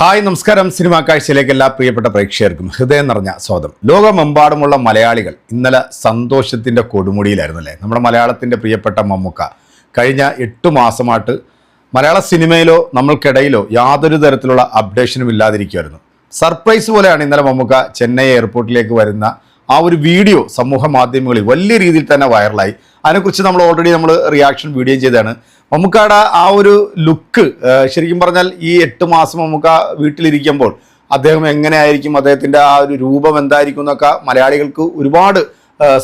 Hi നമസ്കാരം. Cinema കാഴ്ചയിലേക്ക് എല്ലാ പ്രിയപ്പെട്ട പ്രേക്ഷകർക്കും ഹൃദയം നിറഞ്ഞ സ്വാഗതം. ലോകമെമ്പാടുമുള്ള മലയാളികൾ ഇന്നലെ സന്തോഷത്തിന്റെ കൊടുമുടിയിലായിരുന്നു അല്ലേ നമ്മുടെ മലയാളത്തിന്റെ പ്രിയപ്പെട്ട മമ്മുക്ക കഴിഞ്ഞ എട്ട് മാസമായിട്ട് മലയാള സിനിമയിലോ നമ്മൾക്കിടയിലോ യാതൊരു തരത്തിലുള്ള അപ്ഡേഷനും ഇല്ലാതിരിക്കുമായിരുന്നു സർപ്രൈസ് പോലെയാണ് ഇന്നലെ മമ്മുക്ക ചെന്നൈ എയർപോർട്ടിലേക്ക് വരുന്ന ആ ഒരു വീഡിയോ സമൂഹ മാധ്യമങ്ങളിൽ വലിയ രീതിയിൽ തന്നെ വൈറലായി അതിനെക്കുറിച്ച് നമ്മൾ ഓൾറെഡി നമ്മൾ റിയാക്ഷൻ വീഡിയോ ചെയ്തതാണ്. മമ്മൂക്കാടെ ആ ഒരു ലുക്ക് ശരിക്കും പറഞ്ഞാൽ ഈ എട്ട് മാസം മമ്മൂക്ക വീട്ടിലിരിക്കുമ്പോൾ അദ്ദേഹം എങ്ങനെയായിരിക്കും അദ്ദേഹത്തിന്റെ ആ ഒരു രൂപം എന്തായിരിക്കും എന്നൊക്കെ മലയാളികൾക്ക് ഒരുപാട്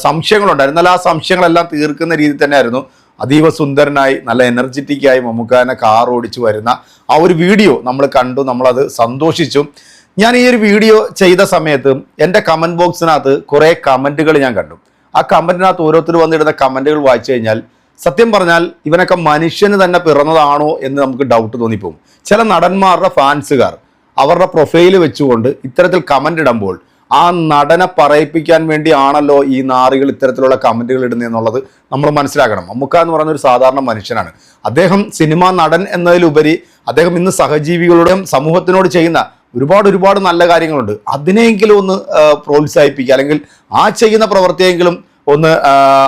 സംശയങ്ങളുണ്ടായിരുന്നു. എന്നാൽ ആ സംശയങ്ങളെല്ലാം തീർക്കുന്ന രീതിയിൽ തന്നെയായിരുന്നു അതീവ സുന്ദരനായി നല്ല എനർജറ്റിക്കായി മമ്മൂക്കാനെ കാർ ഓടിച്ചു വരുന്ന ആ ഒരു വീഡിയോ നമ്മൾ കണ്ടു നമ്മളത് സന്തോഷിച്ചു. ഞാൻ ഈ ഒരു വീഡിയോ ചെയ്ത സമയത്ത് എന്റെ കമന്റ് ബോക്സിനകത്ത് കുറേ കമന്റുകൾ ഞാൻ കണ്ടു. ആ കമന്റിനകത്ത് ഓരോരുത്തർ വന്നിടുന്ന കമന്റുകൾ വായിച്ചു കഴിഞ്ഞാൽ സത്യം പറഞ്ഞാൽ ഇവനൊക്കെ മനുഷ്യന് തന്നെ പിറന്നതാണോ എന്ന് നമുക്ക് ഡൗട്ട് തോന്നിപ്പോകും. ചില നടന്മാരുടെ ഫാൻസുകാർ അവരുടെ പ്രൊഫൈൽ വെച്ചുകൊണ്ട് ഇത്തരത്തിൽ കമന്റ് ഇടുമ്പോൾ ആ നടനെ പറയിപ്പിക്കാൻ വേണ്ടിയാണല്ലോ ഈ നാറികൾ ഇത്തരത്തിലുള്ള കമന്റുകൾ ഇടുന്നത് എന്നുള്ളത് നമ്മൾ മനസ്സിലാക്കണം. അമ്മുക്ക എന്ന് പറയുന്ന ഒരു സാധാരണ മനുഷ്യനാണ്. അദ്ദേഹം സിനിമാ നടൻ എന്നതിലുപരി അദ്ദേഹം ഇന്ന് സഹജീവികളുടെയും സമൂഹത്തിനോട് ചെയ്യുന്ന ഒരുപാട് ഒരുപാട് നല്ല കാര്യങ്ങളുണ്ട്. അതിനെയെങ്കിലും ഒന്ന് പ്രോത്സാഹിപ്പിക്കുക അല്ലെങ്കിൽ ആ ചെയ്യുന്ന പ്രവൃത്തിയെങ്കിലും ഒന്ന്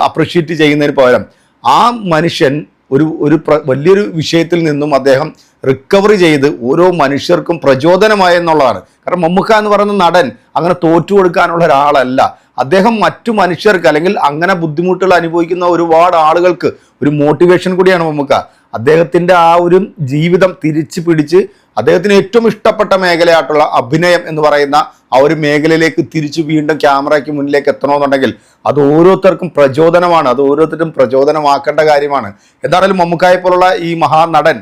അപ്രിഷ്യേറ്റ് ചെയ്യുന്നതിന് പകരം ആ മനുഷ്യൻ ഒരു ഒരു വലിയൊരു വിഷയത്തിൽ നിന്നും അദ്ദേഹം റിക്കവറി ചെയ്ത് ഓരോ മനുഷ്യർക്കും പ്രചോദനമായി എന്നുള്ളതാണ്. കാരണം മമ്മുക്ക എന്ന് പറയുന്ന നടൻ അങ്ങനെ തോറ്റു കൊടുക്കാനുള്ള ഒരാളല്ല. അദ്ദേഹം മറ്റു മനുഷ്യർക്ക് അല്ലെങ്കിൽ അങ്ങനെ ബുദ്ധിമുട്ടുകൾ അനുഭവിക്കുന്ന ഒരുപാട് ആളുകൾക്ക് ഒരു മോട്ടിവേഷൻ കൂടിയാണ് മമ്മൂക്ക. അദ്ദേഹത്തിന്റെ ആ ഒരു ജീവിതം തിരിച്ചു പിടിച്ച് അദ്ദേഹത്തിന് ഏറ്റവും ഇഷ്ടപ്പെട്ട മേഖലയായിട്ടുള്ള അഭിനയം എന്ന് പറയുന്ന ആ ഒരു മേഖലയിലേക്ക് തിരിച്ചു വീണ്ടും ക്യാമറയ്ക്ക് മുന്നിലേക്ക് എത്തണമെന്നുണ്ടെങ്കിൽ അത് ഓരോരുത്തർക്കും പ്രചോദനമാണ്. അത് ഓരോരുത്തർക്കും പ്രചോദനമാക്കേണ്ട കാര്യമാണ്. എന്താണെങ്കിലും മമ്മൂക്കായെ പോലുള്ള ഈ മഹാനടൻ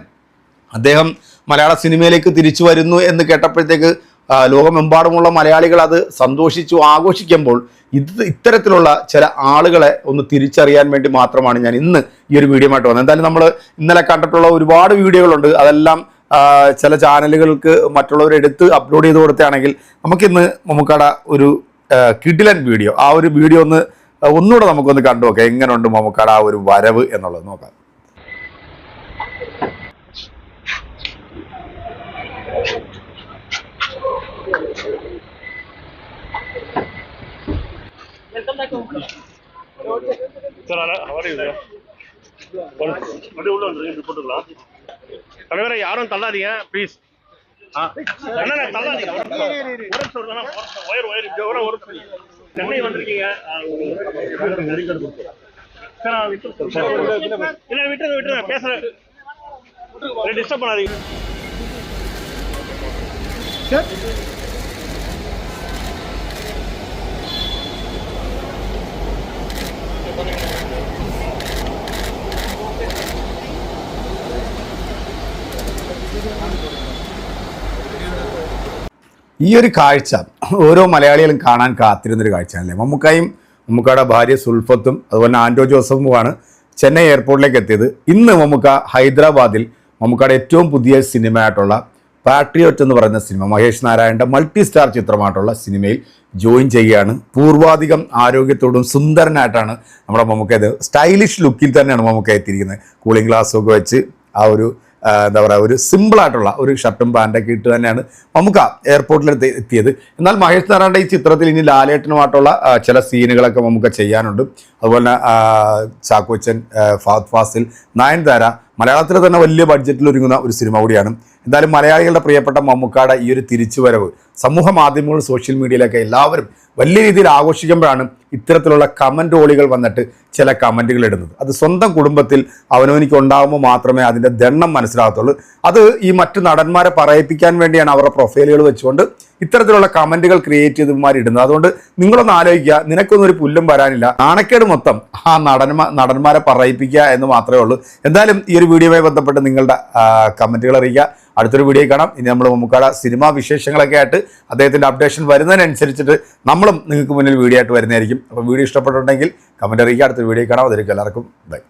അദ്ദേഹം മലയാള സിനിമയിലേക്ക് തിരിച്ചു വരുന്നു എന്ന് കേട്ടപ്പോഴത്തേക്ക് ലോകമെമ്പാടുമുള്ള മലയാളികൾ അത് സന്തോഷിച്ചു ആഘോഷിക്കുമ്പോൾ ഇത് ഇത്തരത്തിലുള്ള ചില ആളുകളെ ഒന്ന് തിരിച്ചറിയാൻ വേണ്ടി മാത്രമാണ് ഞാൻ ഇന്ന് ഈ ഒരു വീഡിയോ ആയിട്ട് വന്നത്. എന്തായാലും നമ്മൾ ഇന്നലെ കണ്ടിട്ടുള്ള ഒരുപാട് വീഡിയോകളുണ്ട്. അതെല്ലാം ചില ചാനലുകൾക്ക് മറ്റുള്ളവർ എടുത്ത് അപ്ലോഡ് ചെയ്ത് കൊടുത്താണെങ്കിൽ നമുക്കിന്ന് മമ്മൂക്കാട ഒരു കിഡിലൻ വീഡിയോ ആ ഒരു വീഡിയോ ഒന്ന് ഒന്നുകൂടെ നമുക്കൊന്ന് കണ്ടു നോക്കാം എങ്ങനെയുണ്ട് മമ്മൂക്കാട ആ ഒരു വരവ് എന്നുള്ളത് നോക്കാം. சார் போட்டுக்கலாம். தலைவரை யாரும் தள்ளாதீங்க ப்ளீஸ் சென்னை வந்திருக்கீங்க. விட்டு விட்டு விட்டுருங்க பேசுறேன். டிஸ்டர்ப் பண்ணாதீங்க. ഈ ഒരു കാഴ്ച ഓരോ മലയാളികളും കാണാൻ കാത്തിരുന്നൊരു കാഴ്ചയാണല്ലേ? മമ്മൂക്കായും മമ്മൂക്കയുടെ ഭാര്യ സുൽഫത്തും അതുപോലെ ആൻഡോ ജോസഫുമാണ് ചെന്നൈ എയർപോർട്ടിലേക്ക് എത്തിയത്. ഇന്ന് മമ്മൂക്ക ഹൈദരാബാദിൽ മമ്മൂക്കയുടെ ഏറ്റവും പുതിയ സിനിമയായിട്ടുള്ള പാട്രിയോറ്റ് എന്ന് പറയുന്ന സിനിമ മഹേഷ് നാരായണന്റെ മൾട്ടി സ്റ്റാർ ചിത്രമായിട്ടുള്ള സിനിമയിൽ ജോയിൻ ചെയ്യുകയാണ്. പൂർവാധികം ആരോഗ്യത്തോടും സുന്ദരനായിട്ടാണ് നമ്മുടെ മമ്മൂക്ക ഇത് സ്റ്റൈലിഷ് ലുക്കിൽ തന്നെയാണ് മമ്മൂക്ക എത്തിയിരിക്കുന്നത്. കൂളിംഗ് ഗ്ലാസ്സൊക്കെ വെച്ച് ആ ഒരു എന്താ പറയുക ഒരു സിമ്പിളായിട്ടുള്ള ഒരു ഷർട്ടും പാന്റൊക്കെ ഇട്ട് തന്നെയാണ് മമ്മുക്ക എയർപോർട്ടിൽ എത്തിയത്. എന്നാൽ മഹേഷ് നാരായണ ഈ ചിത്രത്തിൽ ഇനി ലാലേട്ടനുമായിട്ടുള്ള ചില സീനുകളൊക്കെ മമ്മുക്ക ചെയ്യാനുണ്ട്. അതുപോലെ തന്നെ ചാക്കോച്ചൻ ഫാദ് ഫാസിൽ നയൻതാര മലയാളത്തിൽ തന്നെ വലിയ ബഡ്ജറ്റിൽ ഒരുങ്ങുന്ന ഒരു സിനിമ കൂടിയാണ്. എന്തായാലും മലയാളികളുടെ പ്രിയപ്പെട്ട മമ്മൂക്കാടെ ഈ ഒരു തിരിച്ചുവരവ് സമൂഹ മാധ്യമങ്ങൾ സോഷ്യൽ മീഡിയയിലൊക്കെ എല്ലാവരും വലിയ രീതിയിൽ ആഘോഷിക്കുമ്പോഴാണ് ഇത്തരത്തിലുള്ള കമന്റ് ഓളികൾ വന്നിട്ട് ചില കമന്റുകൾ ഇടുന്നത്. അത് സ്വന്തം കുടുംബത്തിൽ അവനവനിക്ക് ഉണ്ടാകുമ്പോൾ മാത്രമേ അതിന്റെ ദണ്ണം മനസ്സിലാകത്തുള്ളൂ. അത് ഈ മറ്റു നടന്മാരെ പറയിപ്പിക്കാൻ വേണ്ടിയാണ് അവരുടെ പ്രൊഫൈലുകൾ വെച്ചുകൊണ്ട് ഇത്തരത്തിലുള്ള കമന്റുകൾ ക്രിയേറ്റ് ചെയ്തമാർ ഇടുന്നത്. അതുകൊണ്ട് നിങ്ങളൊന്ന് ആലോചിക്കുക നിനക്കൊന്നും ഒരു പുല്ലും വരാനില്ല. നാണക്കേട് മൊത്തം ആ നടന്മാ നടന്മാരെ പറയിപ്പിക്കുക എന്ന് മാത്രമേ ഉള്ളൂ. എന്തായാലും ഈ ഒരു വീഡിയോയുമായി ബന്ധപ്പെട്ട് നിങ്ങളുടെ കമന്റുകൾ അറിയിക്കുക. അടുത്തൊരു വീഡിയോ കാണാം. ഇനി നമ്മൾ മമ്മൂക്കാട സിനിമാ വിശേഷങ്ങളൊക്കെ ആയിട്ട് അദ്ദേഹത്തിന്റെ അപ്ഡേഷൻ വരുന്നതിനനുസരിച്ചിട്ട് നമ്മളും നിങ്ങൾക്ക് മുന്നിൽ വീഡിയോ ആയിട്ട് വരുന്നതായിരിക്കും. അപ്പോൾ വീഡിയോ ഇഷ്ടപ്പെട്ടിട്ടുണ്ടെങ്കിൽ കമന്റ് അറിയിക്കുക. അടുത്തൊരു വീഡിയോ കാണാം. അതിലേക്ക് എല്ലാവർക്കും ബൈ